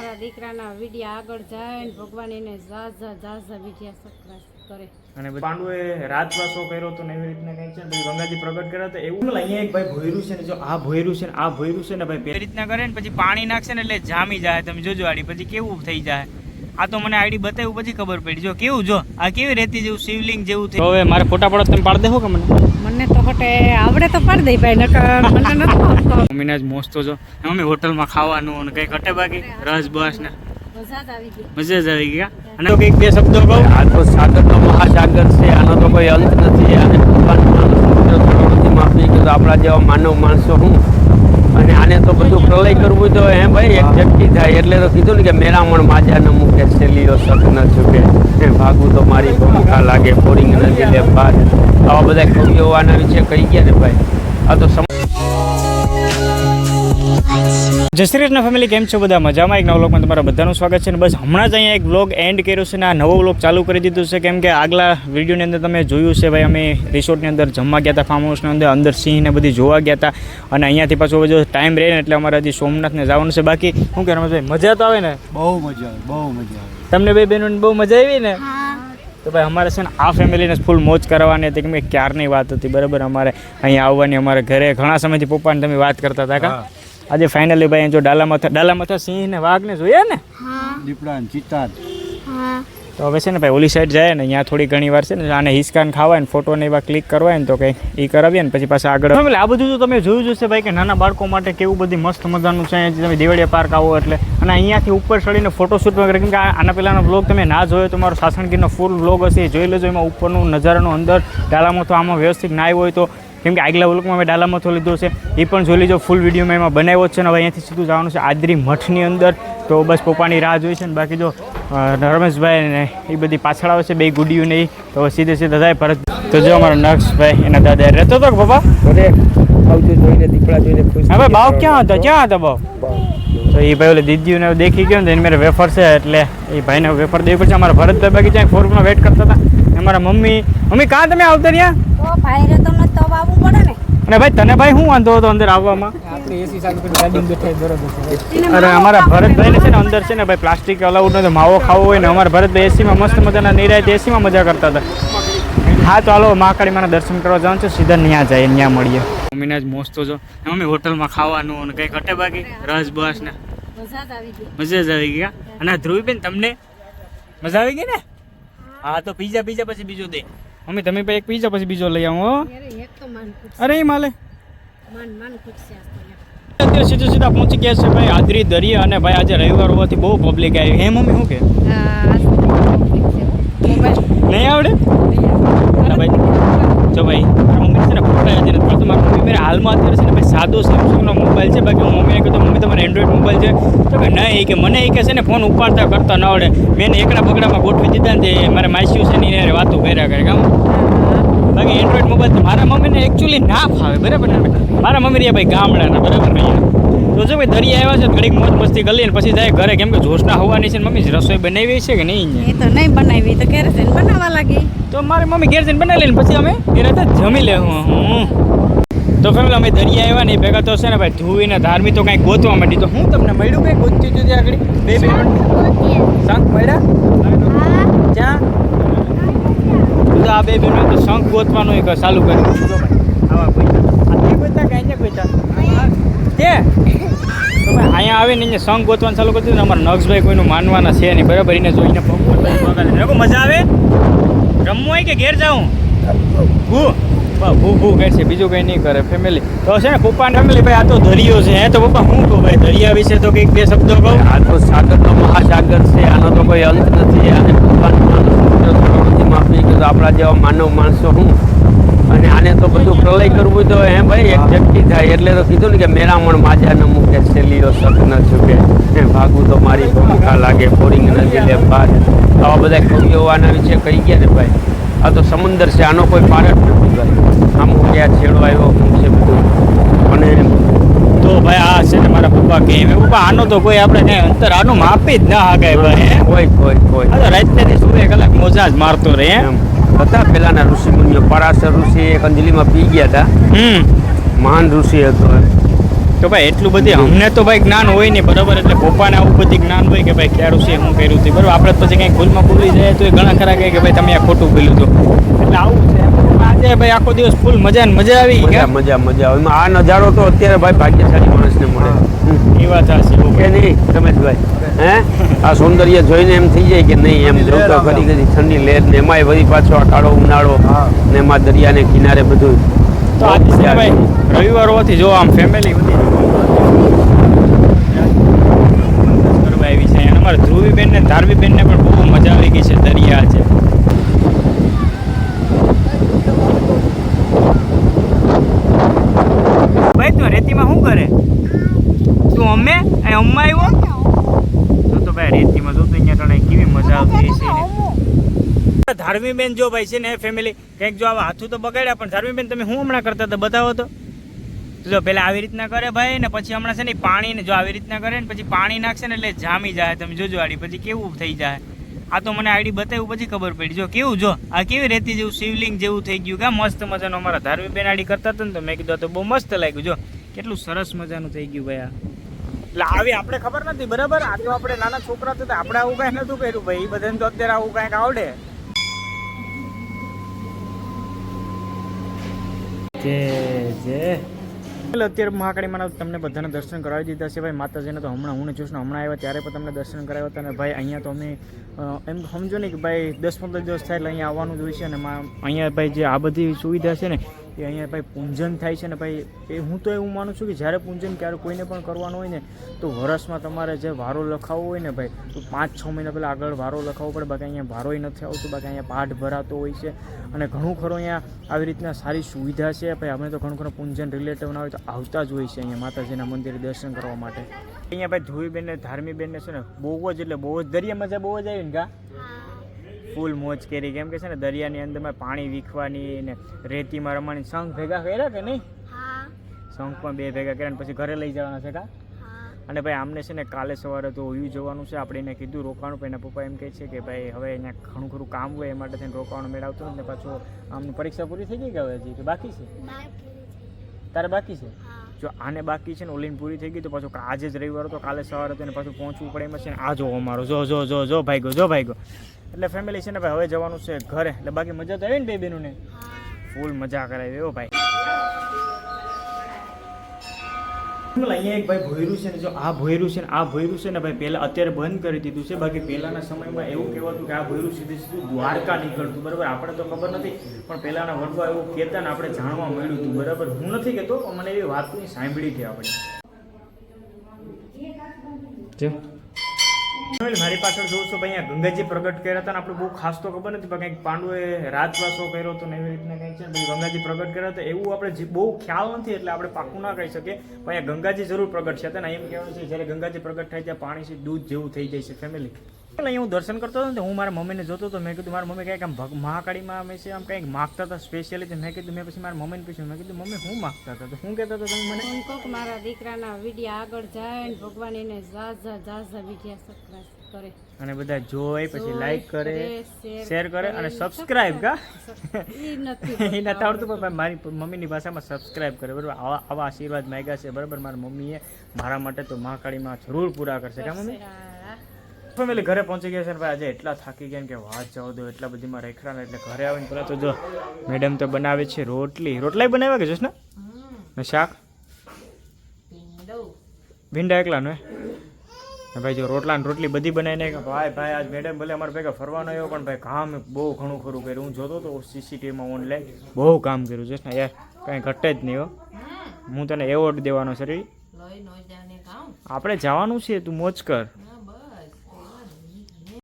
મારા દીકરાના વિડિયા આગળ જાય ને ભગવાન એને ઝાઝા ઝાઝા વિડિયા સક્રાસ કરે. અને પાંડુએ રાજવાસો કર્યો તો એવી રીતના કહે છે ને પછી ગંગાજી પ્રગટ કર્યા તો એવું અહીંયા એક ભાઈ ભોયરું છે ને જો આ ભોયરું છે ને આ ભોયરું છે ને ભાઈ એ રીતના કરે ને પછી પાણી નાખશે ને એટલે જામી જાય તમે જોજો આડી પછી કેવું થઈ જાય. આ તો મને આઈડી બતાવ્યું પછી ખબર પડી. જો કેવું જો આ કેવી રેતી જેવું શિવલિંગ જેવું થયું હવે મારે ફોટા પડો તમે પાડી દેવો કે મને? મને તો હટે આવડે તો પાડી દઈ ભાઈ નકર મને નથી આવડતો. મમ્મીને જ મોસ્તો જો. મમ્મી હોટલમાં ખાવાનું અને કંઈક હટે બાકી રસ બસ ને. મજા જ આવી ગઈ. મજા જ આવી ગયા અને તો કંઈક બે શબ્દો કહું. આ તો સાગરનો મહાસાગર છે આનો તો કોઈ અંત નથી. અને ભગવાન સમુદ્ર માફી કે આપણા જેવા માનવ માણસો હું? અને આને તો બધું પ્રલય કરવું તો હે ભાઈ એક ઝટકી થાય એટલે તો કીધું ને કે મેરામણ માજા ન મૂકે છેલ્લીઓ સત ન ચૂકે ભાગું તો મારી ભૂમિકા લાગે બોરિંગ નથી લે બાદ. આવા બધા કવિઓ આના વિશે કહી ગયા ને ભાઈ. આ તો સમ જય શ્રી કૃષ્ણ ફેમિલી કેમ છો બધા? મજામાં? એક નવા વ્લોગમાં તમારા બધાનું સ્વાગત છે અને બસ હમણાં જ અહીંયા એક વ્લોગ એન્ડ કર્યો છે અને આ નવો વ્લોગ ચાલુ કરી દીધું છે. કેમ કે આગલા વિડીયોની અંદર તમે જોયું છે ભાઈ અમે રિસોર્ટની અંદર જમવા ગયા હતા ફાર્મ હાઉસની અંદર અંદર સિંહને બધી જોવા ગયા હતા. અને અહીંયાથી પાછું જો ટાઈમ રહે ને એટલે અમારે હજી સોમનાથને જવાનું છે. બાકી શું કે રમેશભાઈ મજા તો આવે ને? બહુ મજા આવે બહુ મજા આવે. તમને બે બહેનોને બહુ મજા આવી ને? તો ભાઈ અમારે છે ને આ ફેમિલીને ફૂલ મોજ કરવાની હતી. કેમ કે ક્યારની વાત હતી? બરાબર અમારે અહીંયા આવવાની અમારે ઘરે ઘણા સમયથી પપ્પાને તમે વાત કરતા હતા કા? આજે ફાઇનલી ભાઈ જો ડાલા માથા ડાલા માથા સિંહ ને? વાઘને જોયા ને દીપડા ને ચિત્તા તો હવે છે ને ભાઈ ઓલી સાઈડ જાય ને અહીંયા થોડી ઘણી વાર છે ને આને હિસકાન ખાવાય ને ફોટો ને એવા ક્લિક કરવાય ને તો કંઈ એ કરાવીએ ને પછી પાછા આગળ એટલે આ બધું તો તમે જોયું જ હશે ભાઈ કે નાના બાળકો માટે કેવું બધી મસ્ત મજાનું છે તમે દેવળિયા પાર્ક આવો એટલે. અને અહીંયાથી ઉપર ચડીને ફોટોશૂટ વગેરે કેમ કે આના પહેલાંનો બ્લોગ તમે ના જોયો તો મારો સાસણગીરનો ફૂલ બ્લોગ હશે એ જોઈ લેજો એમાં ઉપરનું નજારાનું અંદર ડાલામાં તો આમાં વ્યવસ્થિત ના આવ્યો હોય તો કેમ કે આગલા વ્લોગમાં મેં ડાલામથો લીધો છે. એ પણ જોઈ લીજો ફૂલ વિડીયોમાં એમાં બનાવ્યો છે ને હવે અહીંયાથી સીધું જવાનું છે આદરી મઠની અંદર. તો બસ પપ્પાની રાહ જોઈ છે ને બાકી જો રમેશભાઈ ને એ બધી પાછળ આવે છે બે ગુડીઓ નહીં તો હવે સીધે સીધા જાય ભરત. તો જો અમારો નક્ષભાઈ એના દાદા રહેતો હતો કે પપ્પા? આવતું જોઈને દીપડા જોઈને ખુશ હવે ભાવ ક્યાં હતો? ક્યાં હતો ભાવ? તો એ ભાઈ ઓલે દીદીઓને દેખી ગયો ને તો એને મારે વેફર છે એટલે એ ભાઈને વેફર દેવી પડશે. અમારા ભરતભાઈ બાકી ત્યાં ફોરમાં વેટ કરતા હતા. અમારા મારા મમ્મી મમ્મી કાં તમે આવતા રહ્યા તો ભાઈ રે તમને તો આવવું પડે ને અને ભાઈ તને ભાઈ શું વાંધો હતો અંદર આવવામાં? અરે અમારા ભરતભાઈ ને છે ને અંદર છે ને ભાઈ પ્લાસ્ટિક અલાઉડ નથી માવો ખાવો હોય ને અમારા ભરતભાઈ એસીમાં મસ્ત મજાના નિરાય એસીમાં મજા કરતા હતા. હા તો હાલો મહાકાળી માના દર્શન કરવા જવાનું છે સીધા ત્યાં જાય ત્યાં મળીએ. મમ્મીને જ મોસ્તો જો. મમ્મી હોટલમાં ખાવાનું અને કંઈ ઘટે બાકી રસ બસ ને. મજા જ આવી ગઈ. મજા જ આવી ગયા અને ધ્રુવીબેન તમને? મજા આવી ગઈ ને? હા તો પીઝા પીઝા પછી બીજું દે. મમ્મી તમે ભાઈ એક પીજો પછી બીજો લઈ આવો હો. અરે એ માલે. અત્યારે સીધા સીધા પહોંચી ગયા છે ભાઈ આદરી દરિયા અને ભાઈ આજે રવિવાર હોવાથી બહુ પબ્લિક આવી. હે મમ્મી શું કે? નહીં આવડે? ભાઈ. જો ભાઈ. છે ને ફોટા હજી નથી પડતો મમ્મી મારે હાલમાં અત્યારે છે ને ભાઈ સાદો સેમસંગનો મોબાઈલ છે. બાકી હું મમ્મીને કીધું મમ્મી તમારે એન્ડ્રોઈડ મોબાઈલ છે. તો કે નહીં કે મને એ કે છે ને ફોન ઉપાડતા કરતા ન આવડે. મેં એકડા બગડામાં ગોઠવી દીધા ને તે મારે માસ્યું છે ને એને વાતો કર્યા કરે, કામ. બાકી એન્ડ્રોઈડ મોબાઈલ તો મારા મમ્મીને એકચ્યુઅલી ના ફાવે, બરાબર ને? મારા મમ્મી રહ્યા ભાઈ ગામડાના, બરાબર ને તો જો ભાઈ દરિયા આવ્યા છે તો ઘડીક મોજ મસ્તી કરી લઈને પછી જાય ઘરે. કેમ કે જોશના હોવાની છે ને મમ્મી રસોઈ બનાવી છે કે નહીં એ તો નહીં બનાવી તો ઘેર છે બનાવવા લાગી. તો મારી મમ્મી ઘેર જઈને બનાવી લઈને પછી અમે એ રીતે જમી લે હું. તો ફેમિલી અમે દરિયા આવ્યા ને ભેગા તો છે ને ભાઈ ધોઈને ધાર્મિક તો કાંઈક ગોતવા માંડી. તો હું તમને મળ્યું કંઈક ગોતતી જુદી આગળ? બે બે. શંખ મળ્યા? ક્યાં તો આ બે બેનો તો શંખ ગોતવાનું એક ચાલુ કરી દીધું આવા કોઈ? આ બધા કાંઈ કે અહીંયા ગોતા તે તમે ભાઈ અહીંયા આવીને અહીંયા સંગ ગોતવાનું ચાલુ કરી દીધું ને અમારા નક્ષભાઈ કોઈનું માનવાના છે નહીં બરાબર? એને જોઈને. લોકો મજા આવે? રમવું હોય કે ઘેર જાઉં ભૂ. ભૂ ભૂ કહે છે બીજું કંઈ નહીં કરે ફેમિલી તો છે ને પપ્પાને ફેમિલી ભાઈ આ તો દરિયો છે. હે તો પપ્પા શું કહું ભાઈ દરિયા વિશે તો કંઈક બે શબ્દો કહું. આ તો સાગરનો મહાસાગર છે આનો તો કોઈ અંત નથી. અને કે તો આપણા જેવા માનવ માણસો હું? અને આને તો બધું પ્રલય કરવું તો હે ભાઈ એક ઝટકી થાય એટલે તો કીધું ને કે મેરામણ માજા ન મૂકે શેલીઓ સત ન ચૂકે ભાગવું તો મારી ભૂમિકા લાગે બોરિંગ ન લે પાર આવા બધા કવિઓ આના વિશે કહી ગયા ને ભાઈ. આ તો સમુંદર છે આનો કોઈ પાર જ નથી ભાઈ. આમ ક્યાં છેડો આવ્યો હું છે બધું. અને તો ભાઈ આ છે ને મારા પપ્પા કે એમ પપ્પા આનો તો કોઈ આપણે કઈ અંતર આનું માપી જ ના હાકાય ભાઈ? કોઈ કોઈ કોઈ. આ તો રાત્રેથી સુબે કલાક મોજા જ મારતો રહે એમ. હતા. પેલાના ઋષિ મુનિઓ પરાશર ઋષિ એક અંજલિમાં પી ગયા હતા. મહાન ઋષિ હતો. તો ભાઈ એટલું બધી અમને તો ભાઈ જ્ઞાન હોય નહીં બરાબર? એટલે પપ્પાને આવું બધી જ્ઞાન હોય કે ભાઈ ક્યાં ઋષિ હું કર્યું હતું? બરાબર? આપણે પછી કંઈક ભૂલમાં ભૂલી જાય તો એ ઘણા ખરા કહે કે ભાઈ તમે આ ખોટું ભૂલ્યું હતું. એટલે આવું છે. આજે ભાઈ આખો દિવસ ફૂલ મજા ને મજા આવી મજા મજા મજા આવે. આ નજારો તો અત્યારે ભાઈ ભાગ્યશાળી માણસને મળે. એ વાત સાચી કે ભાઈ. નહીં રમેશભાઈ? હે? આ સૌંદર્ય જોઈને એમ થઈ જાય કે નહીં એમ જોઉં તો ઘડી ઘડી ઠંડી લહેર ને એમાંય વળી પાછો આ કાળો ઉનાળો ને એમાં દરિયાને કિનારે બધું તો આજે ભાઈ રવિવાર હોવાથી જો આમ ફેમિલી બધી આવી છે. અને અમારા ધ્રુવીબેન ને ધારવીબેન ને પણ બહુ મજા આવી ગઈ છે દરિયા છે ભાઈ તું રેતીમાં શું કરે? તું અમે? અહીં અમ્મા આવ્યો? જો તો ભાઈ રેતીમાં જો તો અહીંયા તને કેવી મજા આવતી છે ને. ધાર્મીબેન જો ભાઈ છે ને ફેમિલી કંઈક જો આવા હાથું તો બગાડ્યા, પણ ધાર્મી બેન તમે શું હમણાં કરતા હતા બતાવો તો? જો પેલા આવી રીતના કરે ભાઈ ને, પછી હમણાં છે ને પાણી ને જો આવી રીતના કરે ને, પછી પાણી નાખશે ને એટલે જામી જાય, તમે જોજો આડી, પછી કેવું થઈ જાય? આ તો મને આઈડી બતાવ્યું, પછી ખબર પડી. જો કેવું, જો આ કેવી રેતી જેવું શિવલિંગ જેવું થઈ ગયું કે મસ્ત મજાનો અમારા ધાર્મીબેન આડી કરતા હતા ને તો મેં કીધું તો બહુ મસ્ત લાગ્યું. જો કેટલું સરસ મજાનું થઈ ગયું ભાઈ એટલે આવી આપણે ખબર નથી બરાબર? આ તો આપણે નાના છોકરા હતા આપણે આવું કાંઈ નતું કર્યું. ભાઈ એ બધાને તો અત્યારે આવું કાંઈક આવડે. જે જે. એટલે અત્યારે મહાકાળી માના તમને બધાને દર્શન કરાવી દીધા છે ભાઈ. માતાજીને તો હમણાં હું જોશ ને હમણાં આવ્યા ત્યારે પણ તમને દર્શન કરાવ્યા હતા અને ભાઈ અહીંયા તો અમે એમ સમજો ને કે ભાઈ દસ પંદર દિવસ થાય એટલે અહીંયા આવવાનું જ હોય છે અને અહીંયા ભાઈ જે આ બધી સુવિધા છે ને એ અહીંયા ભાઈ પૂંજન થાય છે ને ભાઈ, એ હું તો એવું માનું છું કે જ્યારે પૂંજન ક્યારે કોઈને પણ કરવાનું હોય ને, તો વરસમાં તમારે જે વારો લખાવવો હોય ને ભાઈ, તો પાંચ છ મહિના પહેલાં આગળ વારો લખાવવો પડે. બાકી અહીંયા વારોય નથી આવતો, બાકી અહીંયા પાઠ ભરાતો હોય છે. અને ઘણું ખરું અહીંયા આવી રીતના સારી સુવિધા છે. ભાઈ અમે તો ઘણું ખરું પૂંજન રિલેટિવ હોય તો આવતા જ હોય છે અહીંયા માતાજીના મંદિરે દર્શન કરવા માટે. અહીંયા ભાઈ ધ્રુવીબેન ને ધાર્મીબેન ને છે ને, બહુ જ એટલે બહુ જ દરિયા મજા બહુ જ આવી ને કા ફૂલ મોજ કરી. કેમ કે છે ને દરિયાની અંદરમાં પાણી વીખવાની ને રેતીમાં રમવાની શંખ ભેગા કર્યા કે નહીં? શંખ પણ બે ભેગા કર્યા પછી ઘરે લઈ જવાના છે કા? અને ભાઈ આમને છે ને કાલે સવારે તો યુ જવાનું છે. આપણે એને કીધું રોકાણું પણ એના પપ્પા એમ કહે છે કે ભાઈ હવે અહીંયા ઘણું ખરું કામ હોય એ માટે થઈને રોકાણું મેળવતું ને પાછું આમની પરીક્ષા પૂરી થઈ ગઈ કે હવે હજી? કે બાકી છે? તારે બાકી છે? જો આને બાકી છે ને ઓલીન પૂરી થઈ ગઈ તો પાછું આજે જ રવિવાર હતો કાલે સવારે તેને પાછું પહોંચવું પડે એમ છે ને. આ જો અમારો જો જો જો જો ભાઈ ગયો જો ભાઈ ગયો. એટલે ફેમિલી છે ને ભાઈ હવે જવાનું છે ઘરે. એટલે બાકી મજા તો આવી ને બે બેનોને ફૂલ મજા કરાવી એવો ભાઈ. અહીંયા એક ભાઈ ભોયરું છે ને જો આ ભોયરું છે ને આ ભોયરું છે ને ભાઈ પહેલાં અત્યારે બંધ કરી દીધું છે. બાકી પહેલાંના સમયમાં એવું કહેવાતું કે આ ભોયરું સીધે સીધું દ્વારકા નીકળતું બરાબર? આપણે તો ખબર નથી પણ પહેલાંના વર્ગો એવું કહેતા ને આપણે જાણવા મળ્યું હતું બરાબર? હું નથી કહેતો પણ મને એવી વાતની સાંભળી હતી આપણે. મારી પાછળ જોઉં છું, ભાઈ ગંગાજી પ્રગટ કર્યા હતા આપણે બહુ ખાસ તો ખબર નથી, પણ કંઈક પાંડુએ રાજવાસો કર્યો હતો ને એવી રીતના કંઈક છે ભાઈ, ગંગાજી પ્રગટ કર્યા હતા, એવું આપણે બહુ ખ્યાલ નથી, એટલે આપણે પાકું ના કહી શકીએ. પણ અહીંયા ગંગાજી જરૂર પ્રગટ છે ને એમ કહેવાય છે, જ્યારે ગંગાજી પ્રગટ થાય, ત્યાં પાણી દૂધ જેવું થઈ જાય છે ફેમિલી અહીંયા હું દર્શન કરતો હતો ને હું મારા મમ્મીને જોતો હતો. મેં કીધું મારા મમ્મી કંઈક આમ ભગ- મહાકાળીમાં અમે છે આમ કંઈક માગતા હતા સ્પેશિયલી મેં કીધું મેં પછી મારા મમ્મીને પૂછ્યું મેં કીધું મમ્મી હું માગતા હતા? તો કહેતો કહેતા હતા તમે મને હું કહો મારા દીકરાના વીડિયો આગળ જાય ને ભગવાન એને ઝાઝા ઝાઝા વિડીયા સબસ્ક્રાઇબ કરે. અને બધા જોઈ પછી લાઈક કરે શેર કરે અને સબસ્ક્રાઇબ કા? એ નથી આવડતું પણ મારી મમ્મીની ભાષામાં સબસ્ક્રાઇબ કરે. બરાબર? આવા આવા આશીર્વાદ માંગ્યા છે. બરાબર? મારા મમ્મીએ મારા માટે તો મહાકાળીમાં જરૂર પૂરા કરશે કા મમ્મી? ફેમિલી ઘરે પહોંચી ગયા છે ને ભાઈ આજે એટલા થાકી ગયા કે વાત જવા દો એટલા બધીમાં રેખડા ને એટલે ઘરે આવીને પેલા તો જો મેડમ તો બનાવે છે રોટલી. રોટલાય બનાવ્યા કે જોશ ને ને શાક? ભીંડા. એકલા ને ભાઈ જો રોટલા ને રોટલી બધી બનાવીને કે ભાઈ ભાઈ આજ મેડમ ભલે અમારા ભેગા ફરવાનો આવ્યો પણ ભાઈ કામ બહુ ઘણું ખરું કર્યું. હું જોતો તો સીસીટીવીમાં ઓનલાઈન બહુ કામ કર્યું જોશ ને યાર કાંઈ ઘટે જ નહીં હો. હું તને એવોર્ડ દેવાનો છે આપણે જવાનું છે તું મોજ કર.